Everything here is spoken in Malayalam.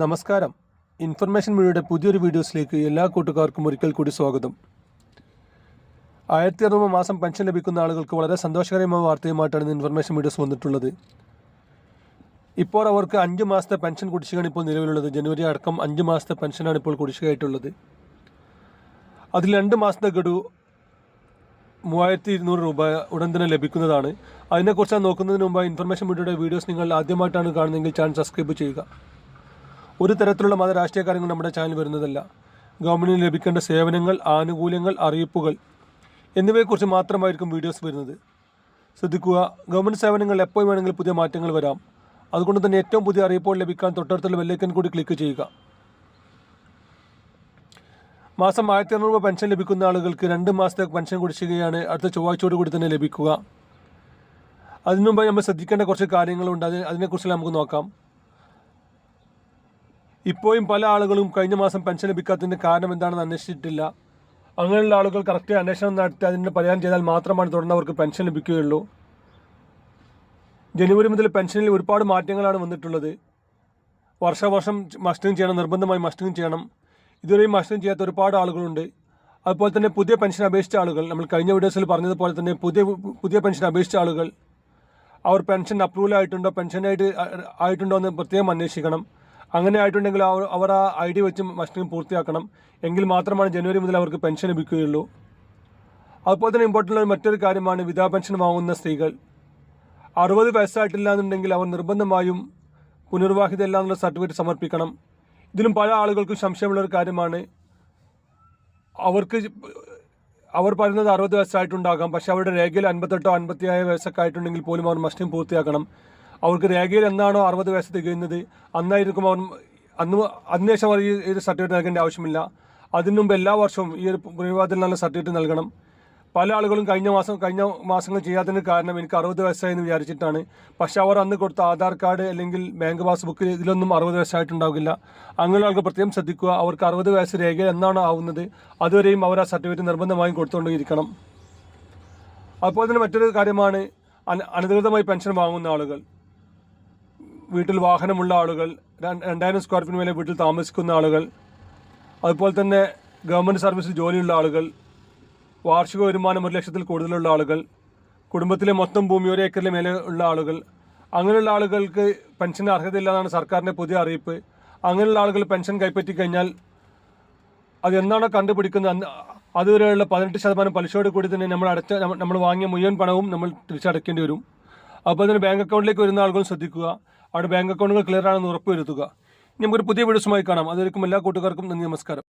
നമസ്കാരം. ഇൻഫർമേഷൻ മീഡിയയുടെ പുതിയൊരു വീഡിയോസിലേക്ക് എല്ലാ കൂട്ടുകാർക്കും ഒരിക്കൽ കൂടി സ്വാഗതം. ആയിരത്തി അറുന്നൂറ് മാസം പെൻഷൻ ലഭിക്കുന്ന ആളുകൾക്ക് വളരെ സന്തോഷകരമായ വാർത്തയുമായിട്ടാണ് ഇൻഫർമേഷൻ മീഡിയസ് വന്നിട്ടുള്ളത്. ഇപ്പോൾ അവർക്ക് അഞ്ച് മാസത്തെ പെൻഷൻ കുടിശ്ശികയാണ് ഇപ്പോൾ നിലവിലുള്ളത്. ജനുവരി അടക്കം അഞ്ച് മാസത്തെ പെൻഷനാണ് ഇപ്പോൾ കുടിശ്ശികയായിട്ടുള്ളത്. അതിൽ രണ്ട് മാസത്തെ ഗഡു മൂവായിരത്തി ഇരുന്നൂറ് രൂപ ഉടൻ തന്നെ ലഭിക്കുന്നതാണ്. അതിനെക്കുറിച്ച് നോക്കുന്നതിന് മുമ്പ് ഇൻഫർമേഷൻ മീഡിയയുടെ വീഡിയോസ് നിങ്ങൾ ആദ്യമായിട്ടാണ് കാണുന്നതെങ്കിൽ ചാനൽ സബ്സ്ക്രൈബ് ചെയ്യുക. ഒരു തരത്തിലുള്ള മത രാഷ്ട്രീയ കാര്യങ്ങൾ നമ്മുടെ ചാനൽ വരുന്നതല്ല ഗവൺമെന്റിന് ലഭിക്കേണ്ട സേവനങ്ങൾ ആനുകൂല്യങ്ങൾ അറിയിപ്പുകൾ എന്നിവയെക്കുറിച്ച് മാത്രമായിരിക്കും വീഡിയോസ് വരുന്നത്. ശ്രദ്ധിക്കുക ഗവൺമെന്റ് സേവനങ്ങൾ എപ്പോൾ വേണമെങ്കിലും പുതിയ മാറ്റങ്ങൾ വരാം. അതുകൊണ്ട് തന്നെ ഏറ്റവും പുതിയ അറിയിപ്പുകൾ ലഭിക്കാൻ തൊട്ടടുത്തുള്ള വെല്ലേക്കൻ കൂടി ക്ലിക്ക് ചെയ്യുക. മാസം ആയിരത്തി അറുന്നൂറ് രൂപ പെൻഷൻ ലഭിക്കുന്ന ആളുകൾക്ക് രണ്ട് മാസത്തെ പെൻഷൻ കുടിശ്ശികയാണ് അടുത്ത ചൊവ്വാഴ്ചയോട് കൂടി തന്നെ ലഭിക്കുക. അതിനു മുമ്പ് നമ്മൾ ശ്രദ്ധിക്കേണ്ട കുറച്ച് കാര്യങ്ങളുണ്ട്. അതിനെക്കുറിച്ചെല്ലാം അതിനെക്കുറിച്ച് നമുക്ക് നോക്കാം. ഇപ്പോഴും പല ആളുകളും കഴിഞ്ഞ മാസം പെൻഷൻ ലഭിക്കാത്തതിന്റെ കാരണം എന്താണെന്ന് അന്വേഷിച്ചിട്ടില്ല. അങ്ങനെയുള്ള ആളുകൾ കറക്റ്റ് അന്വേഷണം നടത്തി അതിന്റെ പരിഹാരം ചെയ്താൽ മാത്രമാണ് തുടർന്ന് അവർക്ക് പെൻഷൻ ലഭിക്കുകയുള്ളൂ. ജനുവരി മുതൽ പെൻഷനിൽ ഒരുപാട് മാറ്റങ്ങളാണ് വന്നിട്ടുള്ളത്. വർഷാവർഷം മസ്റ്റിംഗ് ചെയ്യണം നിർബന്ധമായി മസ്റ്റിംഗ് ചെയ്യണം. ഇതുവരെയും മസ്റ്റിംഗ് ചെയ്യാത്ത ഒരുപാട് ആളുകളുണ്ട്. അതുപോലെ തന്നെ പുതിയ പെൻഷൻ അപേക്ഷിച്ച ആളുകൾ നമ്മൾ കഴിഞ്ഞ വീഡിയോസിൽ പറഞ്ഞതുപോലെ തന്നെ പുതിയ പുതിയ പെൻഷൻ അപേക്ഷിച്ച ആളുകൾ അവർ പെൻഷൻ അപ്രൂവൽ ആയിട്ടുണ്ടോ പെൻഷനായിട്ട് ആയിട്ടുണ്ടോ എന്ന് പ്രത്യേകം അന്വേഷിക്കണം. അങ്ങനെ ആയിട്ടുണ്ടെങ്കിൽ അവർ ആ ഐ ഡി വെച്ച് മസ്റ്റിംഗ് പൂർത്തിയാക്കണം. എങ്കിൽ മാത്രമാണ് ജനുവരി മുതൽ അവർക്ക് പെൻഷൻ ലഭിക്കുകയുള്ളൂ. അതുപോലെ തന്നെ ഇമ്പോർട്ടന്റ് ഉള്ള മറ്റൊരു കാര്യമാണ് വിധവാ പെൻഷൻ വാങ്ങുന്ന സ്ത്രീകൾ. അറുപത് വയസ്സായിട്ടില്ല എന്നുണ്ടെങ്കിൽ അവർ നിർബന്ധമായും പുനർവാഹിതല്ല എന്നുള്ള സർട്ടിഫിക്കറ്റ് സമർപ്പിക്കണം. ഇതിലും പല ആളുകൾക്കും സംശയമുള്ള ഒരു കാര്യമാണ്. അവർക്ക് അവർ പറയുന്നത് അറുപത് വയസ്സായിട്ടുണ്ടാകാം. പക്ഷേ അവരുടെ രേഖയിൽ അൻപത്തെട്ടോ അൻപത്തിയേഴ് വയസ്സൊക്കെ ആയിട്ടുണ്ടെങ്കിൽ പോലും അവർ മസ്റ്റിംഗ് പൂർത്തിയാക്കണം. അവർക്ക് രേഖയിൽ എന്നാണോ അറുപത് വയസ്സ് തികയുന്നത് അന്നായിരിക്കും അവർ അന്ന് അതിനുശേഷം അവർ ഈ ഒരു സർട്ടിഫിക്കറ്റ് നൽകേണ്ട ആവശ്യമില്ല. അതിനു മുമ്പ് എല്ലാ വർഷവും ഈ ഒരു പുനർവാദത്തിൽ നല്ല സർട്ടിഫിക്കറ്റ് നൽകണം. പല ആളുകളും കഴിഞ്ഞ മാസം കഴിഞ്ഞ മാസങ്ങൾ ചെയ്യാത്തതിന് കാരണം എനിക്ക് അറുപത് വയസ്സായെന്ന് വിചാരിച്ചിട്ടാണ്. പക്ഷെ അവർ അന്ന് കൊടുത്ത ആധാർ കാർഡ് അല്ലെങ്കിൽ ബാങ്ക് പാസ്ബുക്ക് ഇതിലൊന്നും അറുപത് വയസ്സായിട്ടുണ്ടാകില്ല അങ്ങനെ ആൾക്ക് പ്രത്യേകം ശ്രദ്ധിക്കുക. അവർക്ക് അറുപത് വയസ്സ് രേഖ എന്നാണ് ആവുന്നത് അതുവരെയും അവർ ആ സർട്ടിഫിക്കറ്റ് നിർബന്ധമായും കൊടുത്തുകൊണ്ടിരിക്കണം അതുപോലെ തന്നെ മറ്റൊരു കാര്യമാണ് അന- അനധികൃതമായി പെൻഷൻ വാങ്ങുന്ന ആളുകൾ. വീട്ടിൽ വാഹനമുള്ള ആളുകൾ രണ്ടായിരം സ്ക്വയർ ഫീറ്റ് മേലെ വീട്ടിൽ താമസിക്കുന്ന ആളുകൾ അതുപോലെ തന്നെ ഗവൺമെന്റ് സർവീസിൽ ജോലിയുള്ള ആളുകൾ വാർഷിക വരുമാനം ഒരു ലക്ഷത്തിൽ കൂടുതലുള്ള ആളുകൾ കുടുംബത്തിലെ മൊത്തം ഭൂമി ഒരു ഏക്കറിലെ മേലെ ഉള്ള ആളുകൾ അങ്ങനെയുള്ള ആളുകൾക്ക് പെൻഷൻ അർഹതയില്ല എന്നാണ് സർക്കാരിന്റെ പുതിയ അറിയിപ്പ്. അങ്ങനെയുള്ള ആളുകൾ പെൻഷൻ കൈപ്പറ്റി കഴിഞ്ഞാൽ അത് എന്നാണോ കണ്ടുപിടിക്കുന്നത് അതുവരെയുള്ള പതിനെട്ട് ശതമാനം പലിശയോട് കൂടി തന്നെ നമ്മൾ അടച്ച നമ്മൾ വാങ്ങിയ മുഴുവൻ പണവും നമ്മൾ തിരിച്ചടയ്ക്കേണ്ടി വരും. അപ്പോൾ തന്നെ ബാങ്ക് അക്കൗണ്ടിലേക്ക് വരുന്ന ആളുകൾ ശ്രദ്ധിക്കുക. അവിടെ ബാങ്ക് അക്കൗണ്ടുകൾ ക്ലിയർ ആണെന്ന് ഉറപ്പുവരുത്തുക ഇനി നമുക്കൊരു പുതിയ വീഡിയോസുമായി കാണാം. അതുവരെയും എല്ലാ കൂട്ടുകാർക്കും നന്ദി നമസ്കാരം.